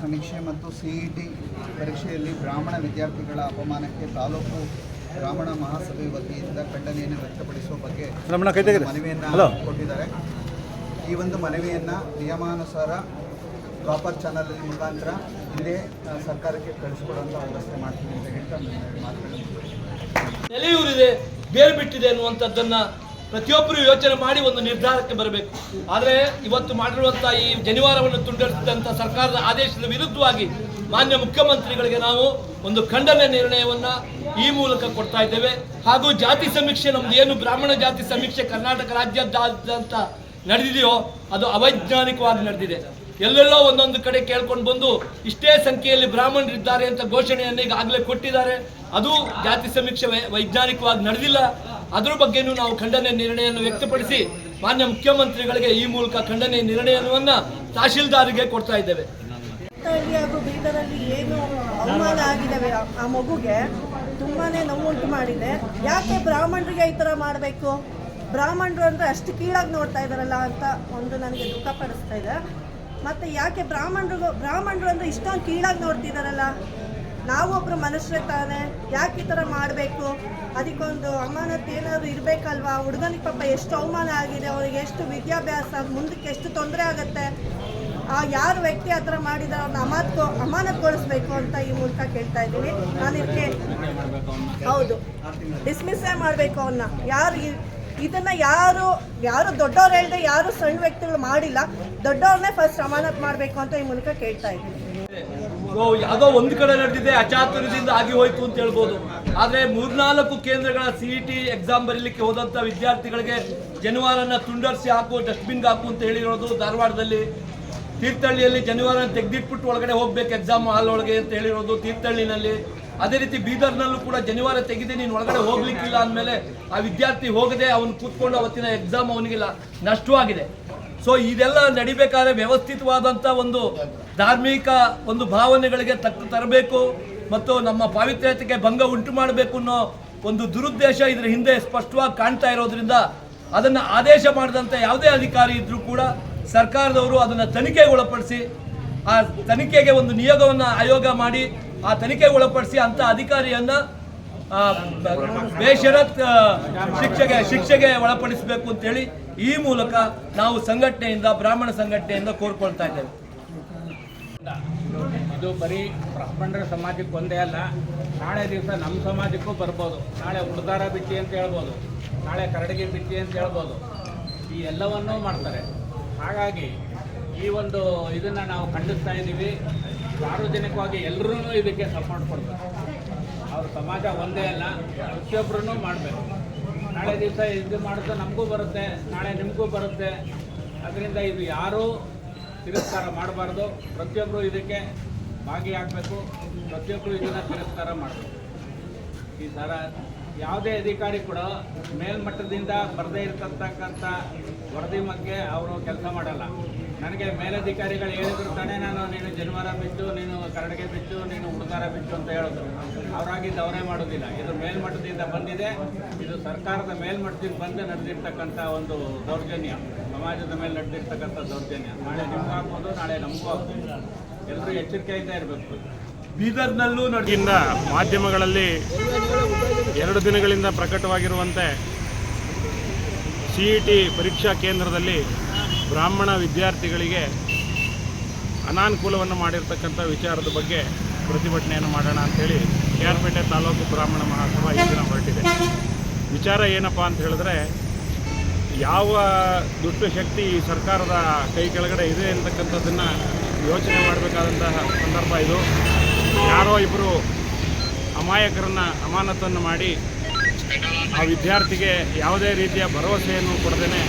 ಸಮೀಕ್ಷೆ ಮತ್ತು ಸಿಇಟಿ ಪರೀಕ್ಷೆಯಲ್ಲಿ ಬ್ರಾಹ್ಮಣ ವಿದ್ಯಾರ್ಥಿಗಳ ಅಪಮಾನಕ್ಕೆ ತಾಲೂಕು ಬ್ರಾಹ್ಮಣ ಮಹಾಸಭೆ ವತಿಯಿಂದ ಖಂಡನೆಯನ್ನು ವ್ಯಕ್ತಪಡಿಸುವ ಬಗ್ಗೆ ಮನವಿಯನ್ನು ಕೊಟ್ಟಿದ್ದಾರೆ. ಈ ಒಂದು ಮನವಿಯನ್ನು ನಿಯಮಾನುಸಾರ ಪ್ರಾಪರ್ ಚಾನಲ್ ಮುಖಾಂತರ ಇದೇ ಸರ್ಕಾರಕ್ಕೆ ಕಳಿಸ್ಕೊಡುವಂಥ ವ್ಯವಸ್ಥೆ ಮಾಡ್ತೀವಿ ಅಂತ ಹೇಳ್ತಾ ಮಾತುಗಳನ್ನು ನೆಲೆಯೂರಿದೆ ಬೇರು ಬಿಟ್ಟಿದೆ ಅನ್ನುವಂಥದ್ದನ್ನ ಪ್ರತಿಯೊಬ್ಬರು ಯೋಚನೆ ಮಾಡಿ ಒಂದು ನಿರ್ಧಾರಕ್ಕೆ ಬರಬೇಕು. ಆದರೆ ಇವತ್ತು ಮಾಡಿರುವಂಥ ಈ ಜನಿವಾರವನ್ನು ತುಂಡರಿಸಿದಂಥ ಸರ್ಕಾರದ ಆದೇಶದ ವಿರುದ್ಧವಾಗಿ ಮಾನ್ಯ ಮುಖ್ಯಮಂತ್ರಿಗಳಿಗೆ ನಾವು ಒಂದು ಖಂಡನೆ ನಿರ್ಣಯವನ್ನ ಈ ಮೂಲಕ ಕೊಡ್ತಾ ಇದ್ದೇವೆ. ಹಾಗೂ ಜಾತಿ ಸಮೀಕ್ಷೆ ನಮ್ದು ಏನು ಬ್ರಾಹ್ಮಣ ಜಾತಿ ಸಮೀಕ್ಷೆ ಕರ್ನಾಟಕ ರಾಜ್ಯಾದ್ಯಂತ ನಡೆದಿದೆಯೋ ಅದು ಅವೈಜ್ಞಾನಿಕವಾಗಿ ನಡೆದಿದೆ. ಎಲ್ಲೆಲ್ಲೋ ಒಂದೊಂದು ಕಡೆ ಕೇಳ್ಕೊಂಡು ಬಂದು ಇಷ್ಟೇ ಸಂಖ್ಯೆಯಲ್ಲಿ ಬ್ರಾಹ್ಮಣರಿದ್ದಾರೆ ಅಂತ ಘೋಷಣೆಯನ್ನು ಈಗಾಗಲೇ ಕೊಟ್ಟಿದ್ದಾರೆ. ಅದು ಜಾತಿ ಸಮೀಕ್ಷೆ ವೈಜ್ಞಾನಿಕವಾಗಿ ನಡೆದಿಲ್ಲ. ಅದರ ಬಗ್ಗೆನೂ ನಾವು ಖಂಡನೆ ನಿರ್ಣಯವನ್ನು ವ್ಯಕ್ತಪಡಿಸಿ ಮಾನ್ಯ ಮುಖ್ಯಮಂತ್ರಿಗಳಿಗೆ ಈ ಮೂಲಕ ಖಂಡನೆ ನಿರ್ಣಯವನ್ನು ತಹಶೀಲ್ದಾರ್ಗೆ ಕೊಡ್ತಾ ಇದ್ದೇವೆ. ತುಂಬಾನೇ ಏನು ಅವಮಾನ ಆ- ಮಗುಗೆ ತುಂಬಾ ನೋವುಂಟು ಮಾಡಿದೆ. ಯಾಕೆ ಬ್ರಾಹ್ಮಣರಿಗೆ ಈ ಥರ ಮಾಡಬೇಕು? ಬ್ರಾಹ್ಮಣರು ಅಂದರೆ ಅಷ್ಟು ಕೀಳಾಗಿ ನೋಡ್ತಾ ಇದ್ದಾರಲ್ಲ ಅಂತ ಒಂದು ನನಗೆ ದುಃಖ ಪಡಿಸ್ತಾ ಇದೆ. ಮತ್ತು ಯಾಕೆ ಬ್ರಾಹ್ಮಣರು ಬ್ರಾಹ್ಮಣರು ಅಂದರೆ ಇಷ್ಟೊಂದು ಕೀಳಾಗಿ ನೋಡ್ತಿದ್ದಾರಲ್ಲ? ನಾವೊಬ್ರು ಮನುಷ್ಯರೇ ತಾನೆ, ಯಾಕೆ ಈ ಥರ ಮಾಡಬೇಕು? ಅದಕ್ಕೊಂದು ಅಮಾನತ್ ಏನಾದರೂ ಇರಬೇಕಲ್ವಾ? ಹುಡುಗನಿಗೆ ಪಾಪ ಎಷ್ಟು ಅವಮಾನ ಆಗಿದೆ ಅವ್ರಿಗೆ ಎಷ್ಟು ವಿದ್ಯಾಭ್ಯಾಸ, ಮುಂದಕ್ಕೆ ಎಷ್ಟು ತೊಂದರೆ ಆಗುತ್ತೆ? ಆ ಯಾರು ವ್ಯಕ್ತಿ ಆ ಥರ ಮಾಡಿದಾರೆ ಅವ್ರನ್ನ ಅಮಾನತ್ಕೊ ಅಮಾನತ್ಗೊಳಿಸ್ಬೇಕು ಅಂತ ಈ ಮೂಲಕ ಕೇಳ್ತಾ ಇದ್ದೀನಿ. ನಾನು ಇದಕ್ಕೆ ಹೌದು. ಡಿಸ್ಮಿಸ್ಸೇ ಮಾಡಬೇಕು ಅವನ್ನ ಯಾರು ಇದನ್ನ ಯಾರು ಯಾರು ದೊಡ್ಡವ್ರು ಹೇಳ್ದೆ ಯಾರು ಸಣ್ಣ ವ್ಯಕ್ತಿಗಳು ಮಾಡಿಲ್ಲ ದೊಡ್ಡವ್ರನ್ನೇ ಫಸ್ಟ್ ಅಮಾನತ್ ಮಾಡಬೇಕು ಅಂತ ಈ ಮೂಲಕ ಕೇಳ್ತಾ ಇದ್ದೀನಿ. ಯಾವುದೋ ಒಂದು ಕಡೆ ನಡೆದಿದೆ, ಅಚಾತುರ್ಯದಿಂದ ಆಗಿ ಹೋಯ್ತು ಅಂತ ಹೇಳ್ಬೋದು. ಆದ್ರೆ ಮೂರ್ನಾಲ್ಕು ಕೇಂದ್ರಗಳ ಸಿ ಇ ಟಿ ಎಕ್ಸಾಮ್ ಬರೀಲಿಕ್ಕೆ ಹೋದಂಥ ವಿದ್ಯಾರ್ಥಿಗಳಿಗೆ ಜನಿವಾರನ ತುಂಡರ್ಸಿ ಹಾಕು ಡಸ್ಟ್ಬಿನ್ ಹಾಕು ಅಂತ ಹೇಳಿರೋದು ಧಾರವಾಡದಲ್ಲಿ. ತೀರ್ಥಹಳ್ಳಿಯಲ್ಲಿ ಜನಿವಾರ ತೆಗೆದಿಟ್ಬಿಟ್ಟು ಒಳಗಡೆ ಹೋಗ್ಬೇಕು ಎಕ್ಸಾಮ್ ಹಾಲ್ ಒಳಗೆ ಅಂತ ಹೇಳಿರೋದು ತೀರ್ಥಹಳ್ಳಿನಲ್ಲಿ. ಅದೇ ರೀತಿ ಬೀದರ್ನಲ್ಲೂ ಕೂಡ ಜನಿವಾರ ತೆಗೆದು ನೀನು ಒಳಗಡೆ ಹೋಗ್ಲಿಕ್ಕಿಲ್ಲ ಅಂದಮೇಲೆ ಆ ವಿದ್ಯಾರ್ಥಿ ಹೋಗದೆ ಅವನು ಕೂತ್ಕೊಂಡು ಅವತ್ತಿನ ಎಕ್ಸಾಮ್ ಅವನಿಗೆಲ್ಲ ನಷ್ಟವಾಗಿದೆ. ಸೊ ಇದೆಲ್ಲ ನಡಿಬೇಕಾದ್ರೆ ವ್ಯವಸ್ಥಿತವಾದಂಥ ಒಂದು ಧಾರ್ಮಿಕ ಒಂದು ಭಾವನೆಗಳಿಗೆ ತಕ್ಕ, ತರಬೇಕು ಮತ್ತು ನಮ್ಮ ಪಾವಿತ್ರ್ಯತೆಗೆ ಭಂಗ ಉಂಟು ಮಾಡಬೇಕು ಅನ್ನೋ ಒಂದು ದುರುದ್ದೇಶ ಇದರ ಹಿಂದೆ ಸ್ಪಷ್ಟವಾಗಿ ಕಾಣ್ತಾ ಇರೋದ್ರಿಂದ ಅದನ್ನು ಆದೇಶ ಮಾಡಿದಂಥ ಯಾವುದೇ ಅಧಿಕಾರಿ ಇದ್ರೂ ಕೂಡ ಸರ್ಕಾರದವರು ಅದನ್ನು ತನಿಖೆಗೆ ಒಳಪಡಿಸಿ, ಆ ತನಿಖೆಗೆ ಒಂದು ನಿಯೋಗವನ್ನು ಆಯೋಗ ಮಾಡಿ ಆ ತನಿಖೆಗೆ ಒಳಪಡಿಸಿ ಅಂತ ಅಧಿಕಾರಿಯನ್ನ ಬೇಷರತ್ ಶಿಕ್ಷೆಗೆ ಶಿಕ್ಷೆಗೆ ಒಳಪಡಿಸಬೇಕು ಅಂತೇಳಿ ಈ ಮೂಲಕ ನಾವು ಸಂಘಟನೆಯಿಂದ, ಬ್ರಾಹ್ಮಣ ಸಂಘಟನೆಯಿಂದ ಕೋರ್ಕೊಳ್ತಾ ಇದ್ದೇವೆ. ಇದು ಬರೀ ಬ್ರಾಹ್ಮಣರ ಸಮಾಜಕ್ಕೆ ಒಂದೇ ಅಲ್ಲ, ನಾಳೆ ದಿವಸ ನಮ್ಮ ಸಮಾಜಕ್ಕೂ ಬರ್ಬೋದು. ನಾಳೆ ಉಡ್ದಾರ ಬಿಟ್ಟಿ ಅಂತ ಹೇಳ್ಬೋದು. ನಾಳೆ ಕರಡಿಗೆ ಬಿಟ್ಟಿ ಅಂತ ಹೇಳ್ಬೋದು. ಈ ಎಲ್ಲವನ್ನೂ ಮಾಡ್ತಾರೆ. ಹಾಗಾಗಿ ಈ ಒಂದು ಇದನ್ನು ನಾವು ಖಂಡಿಸ್ತಾ ಇದ್ದೀವಿ. ಸಾರ್ವಜನಿಕವಾಗಿ ಎಲ್ಲರೂ ಇದಕ್ಕೆ ಸಪೋರ್ಟ್ ಕೊಡ್ತಾರೆ. ಅವ್ರ ಸಮಾಜ ಒಂದೇ ಅಲ್ಲ ಪ್ರತಿಯೊಬ್ಬರೂ ಮಾಡಬೇಕು. ನಾಳೆ ದಿವಸ ಇದು ಮಾಡಿದ್ರೆ ನಮಗೂ ಬರುತ್ತೆ, ನಾಳೆ ನಿಮಗೂ ಬರುತ್ತೆ. ಅದರಿಂದ ಇದು ಯಾರೂ ತಿರಸ್ಕಾರ ಮಾಡಬಾರ್ದು. ಪ್ರತಿಯೊಬ್ಬರು ಇದಕ್ಕೆ ಭಾಗಿಯಾಗಬೇಕು. ಪ್ರತಿಯೊಬ್ಬರು ಇದನ್ನು ತಿರಸ್ಕಾರ ಮಾಡಬೇಕು. ಈ ಥರ ಯಾವುದೇ ಅಧಿಕಾರಿ ಕೂಡ ಮೇಲ್ಮಟ್ಟದಿಂದ ಬರದೇ ಇರತಕ್ಕಂಥ ವರದಿ ಬಗ್ಗೆ ಅವರು ಕೆಲಸ ಮಾಡಲ್ಲ. ನನಗೆ ಮೇಲಧಿಕಾರಿಗಳು ಹೇಳಿದ್ರು ತಾನೇ ನಾನು, ನೀನು ಜನ್ಮರ ಬಿಟ್ಟು, ನೀನು ಕರಡಿಗೆ ಬಿಟ್ಟು, ನೀನು ಹುಡುಗಾರ ಬಿಟ್ಟು ಅಂತ ಹೇಳಿದ್ರು. ಅವರಾಗಿದ್ದು ಅವರೇ ಮಾಡೋದಿಲ್ಲ. ಇದು ಮೇಲ್ಮಟ್ಟದಿಂದ ಬಂದಿದೆ. ಇದು ಸರ್ಕಾರದ ಮೇಲ್ಮಟ್ಟದಿಂದ ಬಂದು ನಡೆದಿರ್ತಕ್ಕಂಥ ಒಂದು ದೌರ್ಜನ್ಯ. ಸಮಾಜದ ಮೇಲೆ ನಡೆದಿರ್ತಕ್ಕಂಥ ದೌರ್ಜನ್ಯ. ನಾಳೆ ನಿಮ್ಗೂ ಆಗ್ಬೋದು, ನಾಳೆ ನಮಗೂ ಆಗ್ಬೋದು. ಎಲ್ಲರೂ ಎಚ್ಚರಿಕೆಯಿಂದ ಇರಬೇಕು. ಬೀದರ್ನಲ್ಲೂ ನಡೆದಿಂದ ಮಾಧ್ಯಮಗಳಲ್ಲಿ ಎರಡು ದಿನಗಳಿಂದ ಪ್ರಕಟವಾಗಿರುವಂತೆ ಸಿ ಇ ಟಿ ಪರೀಕ್ಷಾ ಕೇಂದ್ರದಲ್ಲಿ ಬ್ರಾಹ್ಮಣ ವಿದ್ಯಾರ್ಥಿಗಳಿಗೆ ಅನಾನುಕೂಲವನ್ನು ಮಾಡಿರ್ತಕ್ಕಂಥ ವಿಚಾರದ ಬಗ್ಗೆ ಪ್ರತಿಭಟನೆಯನ್ನು ಮಾಡೋಣ ಅಂಥೇಳಿ ಕೆ ಆರ್ ಪೇಟೆ ತಾಲೂಕು ಬ್ರಾಹ್ಮಣ ಮಹಾಸಭಾ ಈ ದಿನ ಹೊರಟಿದೆ. ವಿಚಾರ ಏನಪ್ಪ ಅಂತ ಹೇಳಿದ್ರೆ, ಯಾವ ದುಷ್ಟಶಕ್ತಿ ಈ ಸರ್ಕಾರದ ಕೈ ಕೆಳಗಡೆ ಇದೆ ಅಂತಕ್ಕಂಥದ್ದನ್ನು ಯೋಚನೆ ಮಾಡಬೇಕಾದಂತಹ ಸಂದರ್ಭ ಇದು. ಯಾರೋ ಇಬ್ಬರು ಅಮಾಯಕರನ್ನು ಅಮಾನತನ್ನು ಮಾಡಿ ಆ ವಿದ್ಯಾರ್ಥಿಗೆ ಯಾವುದೇ ರೀತಿಯ ಭರವಸೆಯನ್ನು ಕೊಡದೇನೆ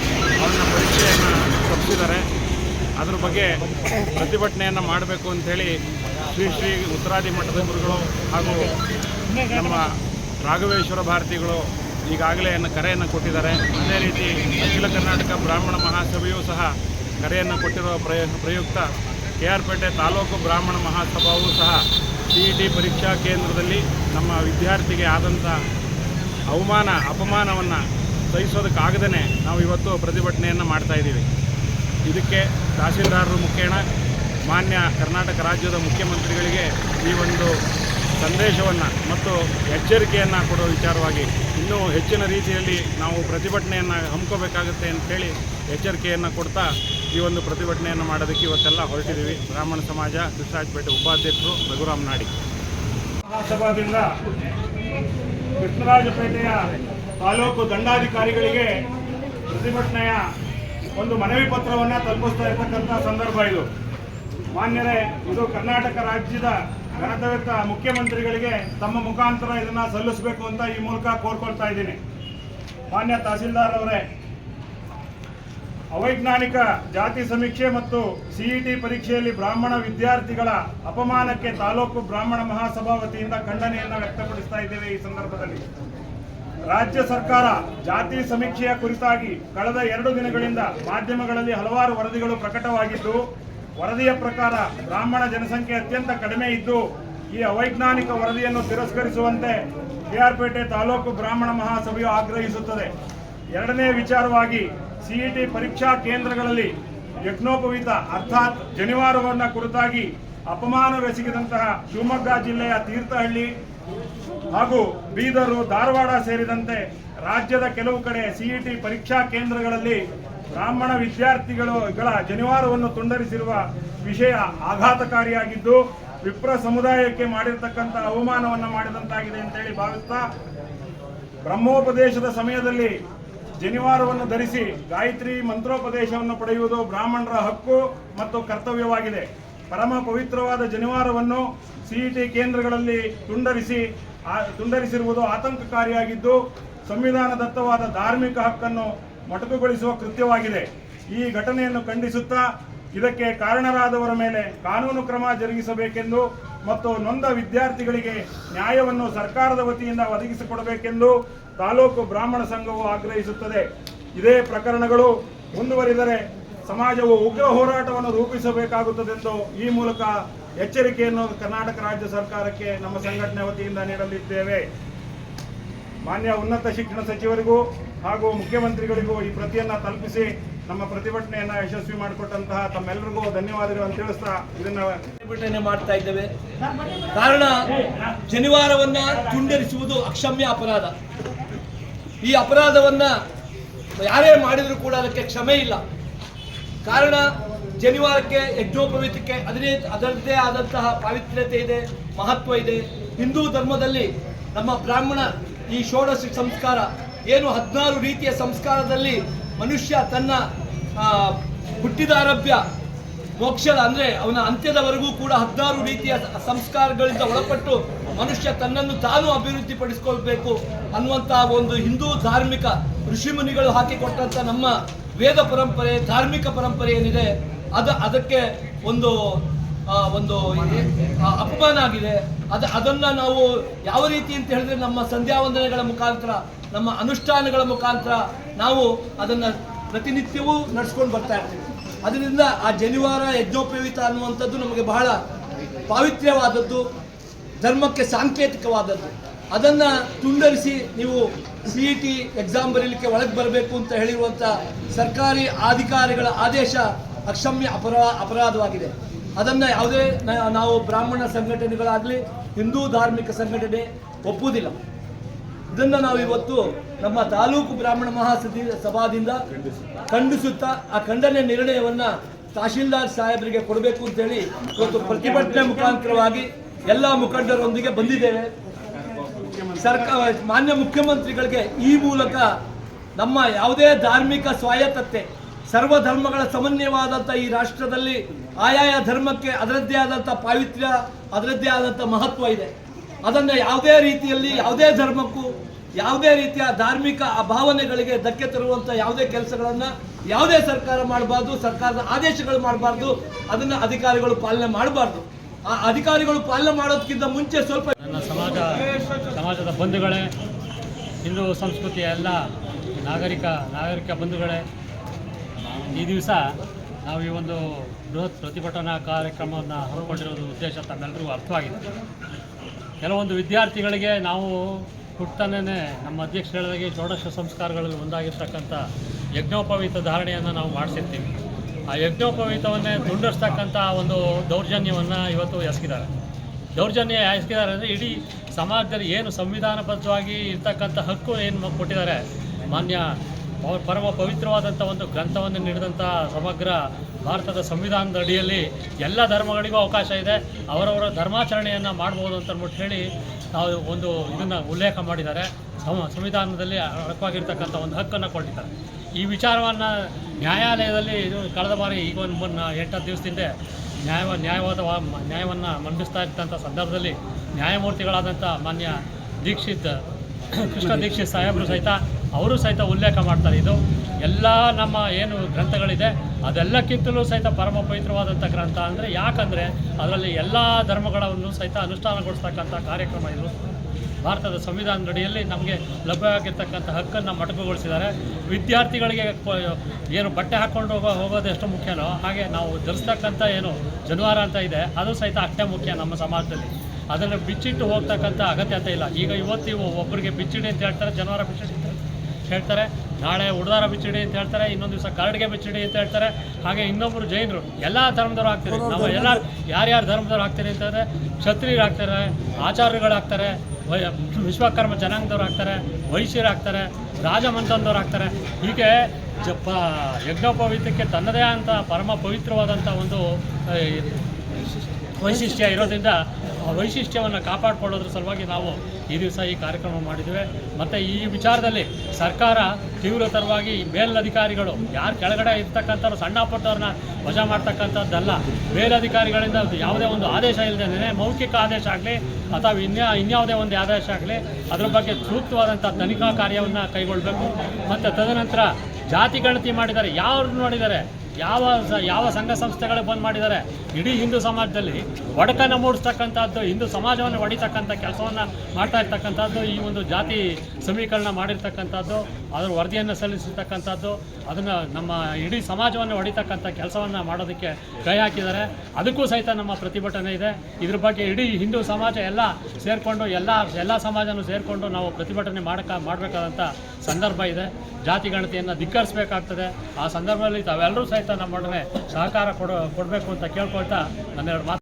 ಅವನ ಪರೀಕ್ಷೆಯನ್ನು ತಪ್ಪಿಸಿದ್ದಾರೆ. ಅದ್ರ ಬಗ್ಗೆ ಪ್ರತಿಭಟನೆಯನ್ನು ಮಾಡಬೇಕು ಅಂಥೇಳಿ ಶ್ರೀ ಶ್ರೀ ಉತ್ತರಾದಿ ಮಠದ ಗುರುಗಳು ಹಾಗೂ ನಮ್ಮ ರಾಘವೇಶ್ವರ ಭಾರತಿಗಳು ಈಗಾಗಲೇ ಕರೆಯನ್ನು ಕೊಟ್ಟಿದ್ದಾರೆ. ಅದೇ ರೀತಿ ಅಖಿಲ ಕರ್ನಾಟಕ ಬ್ರಾಹ್ಮಣ ಮಹಾಸಭೆಯೂ ಸಹ ಕರೆಯನ್ನು ಕೊಟ್ಟಿರುವ ಪ್ರಯ, ಪ್ರಯುಕ್ತ ಕೆ ಆರ್ ಪೇಟೆ ತಾಲೂಕು ಬ್ರಾಹ್ಮಣ ಮಹಾಸಭಾವೂ ಸಹ ಸಿ ಪರೀಕ್ಷಾ ಕೇಂದ್ರದಲ್ಲಿ ನಮ್ಮ ವಿದ್ಯಾರ್ಥಿಗೆ ಆದಂಥ ಅವಮಾನ, ಅಪಮಾನವನ್ನು ಸಹಿಸೋದಕ್ಕಾಗದೇ ನಾವು ಇವತ್ತು ಪ್ರತಿಭಟನೆಯನ್ನು ಮಾಡ್ತಾ ಇದ್ದೀವಿ. ಇದಕ್ಕೆ ತಹಸೀಲ್ದಾರರು ಮುಖೇಣ, ಮಾನ್ಯ ಕರ್ನಾಟಕ ರಾಜ್ಯದ ಮುಖ್ಯಮಂತ್ರಿಗಳಿಗೆ ಈ ಒಂದು ಸಂದೇಶವನ್ನು ಮತ್ತು ಎಚ್ಚರಿಕೆಯನ್ನು ಕೊಡೋ ವಿಚಾರವಾಗಿ ಇನ್ನೂ ಹೆಚ್ಚಿನ ರೀತಿಯಲ್ಲಿ ನಾವು ಪ್ರತಿಭಟನೆಯನ್ನು ಹಮ್ಮಿಕೋಬೇಕಾಗುತ್ತೆ ಅಂತೇಳಿ ಎಚ್ಚರಿಕೆಯನ್ನು ಕೊಡ್ತಾ ಈ ಒಂದು ಪ್ರತಿಭಟನೆಯನ್ನು ಮಾಡೋದಕ್ಕೆ ಇವತ್ತೆಲ್ಲ ಹೊರಟಿದ್ದೀವಿ. ಬ್ರಾಹ್ಮಣ ಸಮಾಜ, ಕೃಷ್ಣರಾಜಪೇಟೆ ಉಪಾಧ್ಯಕ್ಷರು ರಘುರಾಮ್ ನಾಡಿ. ಮಹಾಸಭಾದಿಂದ ಕೃಷ್ಣರಾಜಪೇಟೆಯ ತಾಲೂಕು ದಂಡಾಧಿಕಾರಿಗಳಿಗೆ ಪ್ರತಿಭಟನೆಯ ಒಂದು ಮನವಿ ಪತ್ರವನ್ನು ತಲುಪಿಸ್ತಾ ಇರತಕ್ಕಂತಹ ಸಂದರ್ಭ ಇದು. ಮಾನ್ಯರೇ, ಇದು ಕರ್ನಾಟಕ ರಾಜ್ಯದ ಘನತವೆತ್ತ ಮುಖ್ಯಮಂತ್ರಿಗಳಿಗೆ ತಮ್ಮ ಮುಖಾಂತರ ಇದನ್ನ ಸಲ್ಲಿಸಬೇಕು ಅಂತ ಈ ಮೂಲಕ ಕೋರ್ಕೊಳ್ತಾ ಇದ್ದೀನಿ. ಮಾನ್ಯ ತಹಸೀಲ್ದಾರ್ ಅವರೇ ಅವೈಜ್ಞಾನಿಕ ಜಾತಿ ಸಮೀಕ್ಷೆ ಮತ್ತು ಸಿಇಟಿ ಪರೀಕ್ಷೆಯಲ್ಲಿ ಬ್ರಾಹ್ಮಣ ವಿದ್ಯಾರ್ಥಿಗಳ ಅಪಮಾನಕ್ಕೆ ತಾಲೂಕು ಬ್ರಾಹ್ಮಣ ಮಹಾಸಭಾ ವತಿಯಿಂದ ಖಂಡನೆಯನ್ನು ವ್ಯಕ್ತಪಡಿಸ್ತಾ ಇದ್ದೇವೆ ಈ ಸಂದರ್ಭದಲ್ಲಿ. ರಾಜ್ಯ ಸರ್ಕಾರ ಜಾತಿ ಸಮೀಕ್ಷೆಯ ಕುರಿತಾಗಿ ಕಳೆದ ಎರಡು ದಿನಗಳಿಂದ ಮಾಧ್ಯಮಗಳಲ್ಲಿ ಹಲವಾರು ವರದಿಗಳು ಪ್ರಕಟವಾಗಿದ್ದು, ವರದಿಯ ಪ್ರಕಾರ ಬ್ರಾಹ್ಮಣ ಜನಸಂಖ್ಯೆ ಅತ್ಯಂತ ಕಡಿಮೆ ಇದ್ದು, ಈ ಅವೈಜ್ಞಾನಿಕ ವರದಿಯನ್ನು ತಿರಸ್ಕರಿಸುವಂತೆ ಕೆಆರ್ಪೇಟೆ ತಾಲೂಕು ಬ್ರಾಹ್ಮಣ ಮಹಾಸಭೆಯು ಆಗ್ರಹಿಸುತ್ತದೆ. ಎರಡನೇ ವಿಚಾರವಾಗಿ ಸಿಇಟಿ ಪರೀಕ್ಷಾ ಕೇಂದ್ರಗಳಲ್ಲಿ ಯಜ್ಞೋಪವೀತ ಅರ್ಥಾತ್ ಜನಿವಾರವನ್ನು ಕುರಿತಾಗಿ ಅಪಮಾನವೆಸಗಿದಂತಹ ಶಿವಮೊಗ್ಗ ಜಿಲ್ಲೆಯ ತೀರ್ಥಹಳ್ಳಿ ಹಾಗೂ ಬೀದರು, ಧಾರವಾಡ ಸೇರಿದಂತೆ ರಾಜ್ಯದ ಕೆಲವು ಕಡೆ ಸಿಇಟಿ ಪರೀಕ್ಷಾ ಕೇಂದ್ರಗಳಲ್ಲಿ ಬ್ರಾಹ್ಮಣ ವಿದ್ಯಾರ್ಥಿಗಳ ಜನಿವಾರವನ್ನು ತುಂಡರಿಸಿರುವ ವಿಷಯ ಆಘಾತಕಾರಿಯಾಗಿದ್ದು, ವಿಪ್ರ ಸಮುದಾಯಕ್ಕೆ ಮಾಡಿರ್ತಕ್ಕಂಥ ಅವಮಾನವನ್ನು ಮಾಡಿದಂತಾಗಿದೆ ಅಂತೇಳಿ ಭಾವಿಸ್ತಾ ಬ್ರಹ್ಮೋಪದೇಶದ ಸಮಯದಲ್ಲಿ ಜನಿವಾರವನ್ನು ಧರಿಸಿ ಗಾಯತ್ರಿ ಮಂತ್ರೋಪದೇಶವನ್ನು ಪಡೆಯುವುದು ಬ್ರಾಹ್ಮಣರ ಹಕ್ಕು ಮತ್ತು ಕರ್ತವ್ಯವಾಗಿದೆ. ಪರಮ ಪವಿತ್ರವಾದ ಜನಿವಾರವನ್ನು ಸಿಇಟಿ ಕೇಂದ್ರಗಳಲ್ಲಿ ತುಂಡರಿಸಿ ತುಂಡರಿಸಿರುವುದು ಆತಂಕಕಾರಿಯಾಗಿದ್ದು ಸಂವಿಧಾನದತ್ತವಾದ ಧಾರ್ಮಿಕ ಹಕ್ಕನ್ನು ಮೊಟಕುಗೊಳಿಸುವ ಕೃತ್ಯವಾಗಿದೆ. ಈ ಘಟನೆಯನ್ನು ಖಂಡಿಸುತ್ತಾ ಇದಕ್ಕೆ ಕಾರಣರಾದವರ ಮೇಲೆ ಕಾನೂನು ಕ್ರಮ ಜರುಗಿಸಬೇಕೆಂದು ಮತ್ತು ನೊಂದ ವಿದ್ಯಾರ್ಥಿಗಳಿಗೆ ನ್ಯಾಯವನ್ನು ಸರ್ಕಾರದ ವತಿಯಿಂದ ಒದಗಿಸಿಕೊಡಬೇಕೆಂದು ತಾಲೂಕು ಬ್ರಾಹ್ಮಣ ಸಂಘವು ಆಗ್ರಹಿಸುತ್ತದೆ. ಇದೇ ಪ್ರಕರಣಗಳು ಮುಂದುವರಿದರೆ ಸಮಾಜವು ಉಗ್ರ ಹೋರಾಟವನ್ನು ರೂಪಿಸಬೇಕಾಗುತ್ತದೆಂದು ಈ ಮೂಲಕ ಎಚ್ಚರಿಕೆಯನ್ನು ಕರ್ನಾಟಕ ರಾಜ್ಯ ಸರ್ಕಾರಕ್ಕೆ ನಮ್ಮ ಸಂಘಟನೆ ವತಿಯಿಂದ ನೀಡಲಿದ್ದೇವೆ. ಮಾನ್ಯ ಉನ್ನತ ಶಿಕ್ಷಣ ಸಚಿವರಿಗೂ ಹಾಗೂ ಮುಖ್ಯಮಂತ್ರಿಗಳಿಗೂ ಈ ಪ್ರತಿಯನ್ನ ತಲುಪಿಸಿ ನಮ್ಮ ಪ್ರತಿಭಟನೆಯನ್ನು ಯಶಸ್ವಿ ಮಾಡಿಕೊಟ್ಟಂತಹ ತಮ್ಮೆಲ್ಲರಿಗೂ ಧನ್ಯವಾದಗಳನ್ನು ತಿಳಿಸ್ತಾ ಇದನ್ನ ಪ್ರತಿಭಟನೆ ಮಾಡ್ತಾ ಇದ್ದೇವೆ. ಕಾರಣ ಶನಿವಾರವನ್ನ ತುಂಡರಿಸುವುದು ಅಕ್ಷಮ್ಯ ಅಪರಾಧ. ಈ ಅಪರಾಧವನ್ನ ಯಾರೇ ಮಾಡಿದರೂ ಕೂಡ ಅದಕ್ಕೆ ಕ್ಷಮೆ ಇಲ್ಲ. ಕಾರಣ ಜನಿವಾರಕ್ಕೆ, ಯಜ್ಞೋಪವೀತಕ್ಕೆ ಅದರೇ ಅದರದ್ದೇ ಆದಂತಹ ಪಾವಿತ್ರ್ಯತೆ ಇದೆ, ಮಹತ್ವ ಇದೆ. ಹಿಂದೂ ಧರ್ಮದಲ್ಲಿ ನಮ್ಮ ಬ್ರಾಹ್ಮಣ ಈ ಷೋಡಶ ಸಂಸ್ಕಾರ ಏನು ಹದಿನಾರು ರೀತಿಯ ಸಂಸ್ಕಾರದಲ್ಲಿ ಮನುಷ್ಯ ತನ್ನ ಹುಟ್ಟಿದ ಆರಭ್ಯ ಮೋಕ್ಷದ ಅಂದರೆ ಅವನ ಅಂತ್ಯದವರೆಗೂ ಕೂಡ ಹದಿನಾರು ರೀತಿಯ ಸಂಸ್ಕಾರಗಳಿಂದ ಒಳಪಟ್ಟು ಮನುಷ್ಯ ತನ್ನನ್ನು ತಾನು ಅಭಿವೃದ್ಧಿಪಡಿಸಿಕೊಳ್ಬೇಕು ಅನ್ನುವಂತಹ ಒಂದು ಹಿಂದೂ ಧಾರ್ಮಿಕ ಋಷಿಮುನಿಗಳು ಹಾಕಿಕೊಟ್ಟಂತ ನಮ್ಮ ವೇದ ಪರಂಪರೆ, ಧಾರ್ಮಿಕ ಪರಂಪರೆ ಏನಿದೆ, ಅದ ಅದಕ್ಕೆ ಒಂದು ಒಂದು ಅಪಮಾನ ಆಗಿದೆ. ಅದ, ಅದನ್ನ ನಾವು ಯಾವ ರೀತಿ ಅಂತ ಹೇಳಿದ್ರೆ ನಮ್ಮ ಸಂಧ್ಯಾ ವಂದನೆಗಳ ಮುಖಾಂತರ, ನಮ್ಮ ಅನುಷ್ಠಾನಗಳ ಮುಖಾಂತರ ನಾವು ಅದನ್ನ ಪ್ರತಿನಿತ್ಯವೂ ನಡ್ಸ್ಕೊಂಡು ಬರ್ತಾ ಇರ್ತೀವಿ. ಅದರಿಂದ ಆ ಜನಿವಾರ ಯಜ್ಞೋಪವೀತ ಅನ್ನುವಂಥದ್ದು ನಮಗೆ ಬಹಳ ಪಾವಿತ್ರ್ಯವಾದದ್ದು. ಧರ್ಮಕ್ಕೆ ಸಾಂಕೇತಿಕವಾದದ್ದು. ಅದನ್ನ ತುಂಡರಿಸಿ ನೀವು ಸಿ ಇ ಟಿ ಎಕ್ಸಾಮ್ ಬರೀಲಿಕ್ಕೆ ಒಳಗೆ ಬರಬೇಕು ಅಂತ ಹೇಳಿರುವಂಥ ಸರ್ಕಾರಿ ಅಧಿಕಾರಿಗಳ ಆದೇಶ ಅಕ್ಷಮ್ಯ ಅಪರಾ, ಅಪರಾಧವಾಗಿದೆ. ಅದನ್ನ ಯಾವುದೇ ನಾವು ಬ್ರಾಹ್ಮಣ ಸಂಘಟನೆಗಳಾಗಲಿ, ಹಿಂದೂ ಧಾರ್ಮಿಕ ಸಂಘಟನೆ ಒಪ್ಪುವುದಿಲ್ಲ. ಇದನ್ನು ನಾವು ಇವತ್ತು ನಮ್ಮ ತಾಲೂಕು ಬ್ರಾಹ್ಮಣ ಮಹಾಸಭಿ ಸಭಾದಿಂದ ಖಂಡಿಸುತ್ತಾ ಆ ಖಂಡನೆ ನಿರ್ಣಯವನ್ನ ತಹಶೀಲ್ದಾರ್ ಸಾಹೇಬರಿಗೆ ಕೊಡಬೇಕು ಅಂತೇಳಿ ಇವತ್ತು ಪ್ರತಿಭಟನೆ ಮುಖಾಂತರವಾಗಿ ಎಲ್ಲ ಮುಖಂಡರೊಂದಿಗೆ ಬಂದಿದ್ದೇವೆ. ಸರ್ಕಾರ ಮಾನ್ಯ ಮುಖ್ಯಮಂತ್ರಿಗಳಿಗೆ ಈ ಮೂಲಕ ನಮ್ಮ ಯಾವುದೇ ಧಾರ್ಮಿಕ ಸ್ವಾಯತ್ತತೆ ಸರ್ವ ಧರ್ಮಗಳ ಸಮನ್ವಯವಾದಂಥ ಈ ರಾಷ್ಟ್ರದಲ್ಲಿ ಆಯಾಯ ಧರ್ಮಕ್ಕೆ ಅದರದ್ದೇ ಆದಂಥ ಪಾವಿತ್ರ್ಯ, ಅದರದ್ದೇ ಆದಂಥ ಮಹತ್ವ ಇದೆ. ಅದನ್ನು ಯಾವುದೇ ರೀತಿಯಲ್ಲಿ, ಯಾವುದೇ ಧರ್ಮಕ್ಕೂ, ಯಾವುದೇ ರೀತಿಯ ಧಾರ್ಮಿಕ ಭಾವನೆಗಳಿಗೆ ಧಕ್ಕೆ ತರುವಂಥ ಯಾವುದೇ ಕೆಲಸಗಳನ್ನು ಯಾವುದೇ ಸರ್ಕಾರ ಮಾಡಬಾರ್ದು, ಸರ್ಕಾರದ ಆದೇಶಗಳು ಮಾಡಬಾರ್ದು, ಅದನ್ನು ಅಧಿಕಾರಿಗಳು ಪಾಲನೆ ಮಾಡಬಾರ್ದು. ಆ ಅಧಿಕಾರಿಗಳು ಪಾಲನೆ ಮಾಡೋದಕ್ಕಿಂತ ಮುಂಚೆ ಸ್ವಲ್ಪ ನನ್ನ ಸಮಾಜ, ಸಮಾಜದ ಬಂಧುಗಳೇ, ಹಿಂದೂ ಸಂಸ್ಕೃತಿಯ ಎಲ್ಲ ನಾಗರಿಕ ನಾಗರಿಕ ಬಂಧುಗಳೇ, ಈ ದಿವಸ ನಾವು ಈ ಒಂದು ಬೃಹತ್ ಪ್ರತಿಭಟನಾ ಕಾರ್ಯಕ್ರಮವನ್ನು ಹಮ್ಮಿಕೊಂಡಿರೋದು ಉದ್ದೇಶ ತಮ್ಮೆಲ್ಲರಿಗೂ ಅರ್ಥವಾಗಿದೆ. ಕೆಲವೊಂದು ವಿದ್ಯಾರ್ಥಿಗಳಿಗೆ ನಾವು ಹುಟ್ಟನೇ ನಮ್ಮ ಅಧ್ಯಕ್ಷರು ಹೇಳಿದಾಗೆ ಷೋಡಶ ಸಂಸ್ಕಾರಗಳಲ್ಲಿ ಒಂದಾಗಿರ್ತಕ್ಕಂಥ ಯಜ್ಞೋಪವೀತ ಧಾರಣೆಯನ್ನು ನಾವು ಮಾಡಿಸಿರ್ತೀವಿ. ಆ ಯಜ್ಞೋಪವೀತವನ್ನೇ ತುಂಡರಿಸ್ತಕ್ಕಂಥ ಒಂದು ದೌರ್ಜನ್ಯವನ್ನು ಇವತ್ತು ಎಸಗಿದ್ದಾರೆ. ದೌರ್ಜನ್ಯ ಎಸಗಿದ್ದಾರೆ ಅಂದರೆ ಇಡೀ ಸಮಾಜದಲ್ಲಿ ಏನು ಸಂವಿಧಾನಬದ್ಧವಾಗಿ ಇರ್ತಕ್ಕಂಥ ಹಕ್ಕು ಏನು ಕೊಟ್ಟಿದ್ದಾರೆ, ಮಾನ್ಯ ಪರಮ ಪವಿತ್ರವಾದಂಥ ಒಂದು ಗ್ರಂಥವನ್ನು ನೀಡಿದಂಥ ಸಮಗ್ರ ಭಾರತದ ಸಂವಿಧಾನದ ಅಡಿಯಲ್ಲಿ ಎಲ್ಲ ಧರ್ಮಗಳಿಗೂ ಅವಕಾಶ ಇದೆ. ಅವರವರ ಧರ್ಮಾಚರಣೆಯನ್ನು ಮಾಡ್ಬೋದು ಅಂತ ಅಂದ್ಬಿಟ್ಟು ಹೇಳಿ ನಾವು ಒಂದು ಇದನ್ನು ಉಲ್ಲೇಖ ಮಾಡಿದ್ದಾರೆ. ಸಂವಿಧಾನದಲ್ಲಿ ಅಡಕವಾಗಿರ್ತಕ್ಕಂಥ ಒಂದು ಹಕ್ಕನ್ನು ಕೊಟ್ಟಿದ್ದಾರೆ. ಈ ವಿಚಾರವನ್ನು ನ್ಯಾಯಾಲಯದಲ್ಲಿ ಇದು ಕಳೆದ ಬಾರಿ ಈಗ ಒಂದು ಮುನ್ನ ಹತ್ತು ದಿವಸದಿಂದ ನ್ಯಾಯ ನ್ಯಾಯವಾದ ನ್ಯಾಯವನ್ನು ಮಂಡಿಸ್ತಾ ಇರ್ತಂಥ ಸಂದರ್ಭದಲ್ಲಿ ನ್ಯಾಯಮೂರ್ತಿಗಳಾದಂಥ ಮಾನ್ಯ ದೀಕ್ಷಿತ್, ಕೃಷ್ಣ ದೀಕ್ಷಿತ್ ಸಾಹೇಬರು ಸಹಿತ ಅವರು ಸಹಿತ ಉಲ್ಲೇಖ ಮಾಡ್ತಾರೆ. ಇದು ಎಲ್ಲ ನಮ್ಮ ಏನು ಗ್ರಂಥಗಳಿದೆ, ಅದೆಲ್ಲಕ್ಕಿಂತಲೂ ಸಹಿತ ಪರಮ ಪವಿತ್ರವಾದಂಥ ಗ್ರಂಥ. ಅಂದರೆ ಯಾಕಂದರೆ ಅದರಲ್ಲಿ ಎಲ್ಲ ಧರ್ಮಗಳನ್ನು ಸಹಿತ ಅನುಷ್ಠಾನಗೊಳಿಸ್ತಕ್ಕಂಥ ಕಾರ್ಯಕ್ರಮ ಇದು. ಭಾರತದ ಸಂವಿಧಾನದಡಿಯಲ್ಲಿ ನಮಗೆ ಲಭ್ಯವಾಗಿರ್ತಕ್ಕಂಥ ಹಕ್ಕನ್ನು ಮೊಟಕುಗೊಳಿಸಿದ್ದಾರೆ. ವಿದ್ಯಾರ್ಥಿಗಳಿಗೆ ಏನು ಬಟ್ಟೆ ಹಾಕ್ಕೊಂಡು ಹೋಗೋ ಹೋಗೋದು ಎಷ್ಟು ಮುಖ್ಯನೋ ಹಾಗೆ ನಾವು ಧರಿಸ್ತಕ್ಕಂಥ ಏನು ಜನವಾರ ಅಂತ ಇದೆ ಅದು ಸಹಿತ ಅಷ್ಟೇ ಮುಖ್ಯ ನಮ್ಮ ಸಮಾಜದಲ್ಲಿ. ಅದನ್ನು ಬಿಚ್ಚಿಟ್ಟು ಹೋಗ್ತಕ್ಕಂಥ ಅಗತ್ಯತೆ ಇಲ್ಲ. ಈಗ ಇವತ್ತು ಇವು ಒಬ್ಬರಿಗೆ ಬಿಚ್ಚಿಡಿ ಅಂತ ಹೇಳ್ತಾರೆ ಜನವಾರ ಬಿಚ್ಚಿಡಿ ಅಂತ ಹೇಳ್ತಾರೆ. ನಾಳೆ ಉಡದಾರ ಬಿಚ್ಚಿಡಿ ಅಂತ ಹೇಳ್ತಾರೆ ಇನ್ನೊಂದು ದಿವಸ ಕರಡಿಗೆ ಬಿಚ್ಚಿಡಿ ಅಂತ ಹೇಳ್ತಾರೆ. ಹಾಗೆ ಇನ್ನೊಬ್ಬರು ಜೈನರು ಎಲ್ಲ ಧರ್ಮದವರು ಆಗ್ತಾರೆ. ನಾವು ಎಲ್ಲ ಯಾರ್ಯಾರು ಧರ್ಮದವ್ರು ಆಗ್ತಾರೆ ಅಂತಂದರೆ ಕ್ಷತ್ರಿಯರು ಆಗ್ತಾರೆ ಆಚಾರ್ಯಗಳು ಆಗ್ತಾರೆ ವೈ ವಿಶ್ವಕರ್ಮ ಜನಾಂಗದವ್ರು ಆಗ್ತಾರೆ, ವೈಶ್ಯರು ಆಗ್ತಾರೆ ರಾಜಮಂತನದವ್ರು ಆಗ್ತಾರೆ. ಹೀಗೆ ಜಪ್ಪ ಯಜ್ಞೋಪವೀತಕ್ಕೆ ತನ್ನದೇ ಅಂತ ಪರಮ ಪವಿತ್ರವಾದಂಥ ಒಂದು ವೈಶಿಷ್ಟ್ಯ ಇರೋದ್ರಿಂದ ವೈಶಿಷ್ಟ್ಯವನ್ನು ಕಾಪಾಡಿಕೊಳ್ಳೋದ್ರ ಸಲುವಾಗಿ ನಾವು ಈ ದಿವಸ ಈ ಕಾರ್ಯಕ್ರಮ ಮಾಡಿದ್ದೇವೆ. ಮತ್ತು ಈ ವಿಚಾರದಲ್ಲಿ ಸರ್ಕಾರ ತೀವ್ರತರವಾಗಿ ಮೇಲಧಿಕಾರಿಗಳು, ಯಾರು ಕೆಳಗಡೆ ಇರ್ತಕ್ಕಂಥವ್ರು, ಸಣ್ಣ ಪುಟ್ಟವ್ರನ್ನ ವಜಾ ಮಾಡ್ತಕ್ಕಂಥದ್ದಲ್ಲ. ಮೇಲಧಿಕಾರಿಗಳಿಂದ ಯಾವುದೇ ಒಂದು ಆದೇಶ ಇಲ್ಲದೇ ಮೌಖಿಕ ಆದೇಶ ಆಗಲಿ, ಅಥವಾ ಇನ್ಯಾ, ಇನ್ಯಾವುದೇ ಒಂದು ಆದೇಶ ಆಗಲಿ, ಅದರ ಬಗ್ಗೆ ಸೂಕ್ತವಾದಂಥ ತನಿಖಾ ಕಾರ್ಯವನ್ನು ಕೈಗೊಳ್ಳಬೇಕು ಮತ್ತು ತದನಂತರ ಜಾತಿ ಗಣತಿ ಮಾಡಿದ್ದಾರೆ ಯಾರು ಮಾಡಿದ್ದಾರೆ ಯಾವ ಯಾವ ಸಂಘ ಸಂಸ್ಥೆಗಳು ಬಂದ್ ಮಾಡಿದ್ದಾರೆ? ಇಡೀ ಹಿಂದೂ ಸಮಾಜದಲ್ಲಿ ಒಡಕನ್ನು ಮೂಡಿಸ್ತಕ್ಕಂಥದ್ದು, ಹಿಂದೂ ಸಮಾಜವನ್ನು ಹೊಡಿತಕ್ಕಂಥ ಕೆಲಸವನ್ನು ಮಾಡ್ತಾ ಇರ್ತಕ್ಕಂಥದ್ದು, ಈ ಒಂದು ಜಾತಿ ಸಮೀಕರಣ ಮಾಡಿರ್ತಕ್ಕಂಥದ್ದು, ಅದರ ವರದಿಯನ್ನು ಸಲ್ಲಿಸಿರ್ತಕ್ಕಂಥದ್ದು, ಅದನ್ನು ನಮ್ಮ ಇಡೀ ಸಮಾಜವನ್ನು ಹೊಡಿತಕ್ಕಂಥ ಕೆಲಸವನ್ನು ಮಾಡೋದಕ್ಕೆ ಕೈ ಹಾಕಿದ್ದಾರೆ. ಅದಕ್ಕೂ ಸಹಿತ ನಮ್ಮ ಪ್ರತಿಭಟನೆ ಇದೆ. ಇದ್ರ ಬಗ್ಗೆ ಇಡೀ ಹಿಂದೂ ಸಮಾಜ ಎಲ್ಲ ಸೇರಿಕೊಂಡು, ಎಲ್ಲ ಎಲ್ಲ ಸಮಾಜನೂ ಸೇರಿಕೊಂಡು ನಾವು ಪ್ರತಿಭಟನೆ ಮಾಡಕ, ಮಾಡಬೇಕಾದಂಥ ಸಂದರ್ಭ ಇದೆ. ಜಾತಿ ಗಣತಿಯನ್ನು ಧಿಕ್ಕರಿಸಬೇಕಾಗ್ತದೆ. ಆ ಸಂದರ್ಭದಲ್ಲಿ ತಾವೆಲ್ಲರೂ ಸಹಿತ ನಮ್ಮೊಡನೆ ಸಹಕಾರ ಕೊಡ ಕೊಡಬೇಕು ಅಂತ ಕೇಳ್ಕೊಳ್ತಾ ನನ್ನೆರಡು ಮಾತು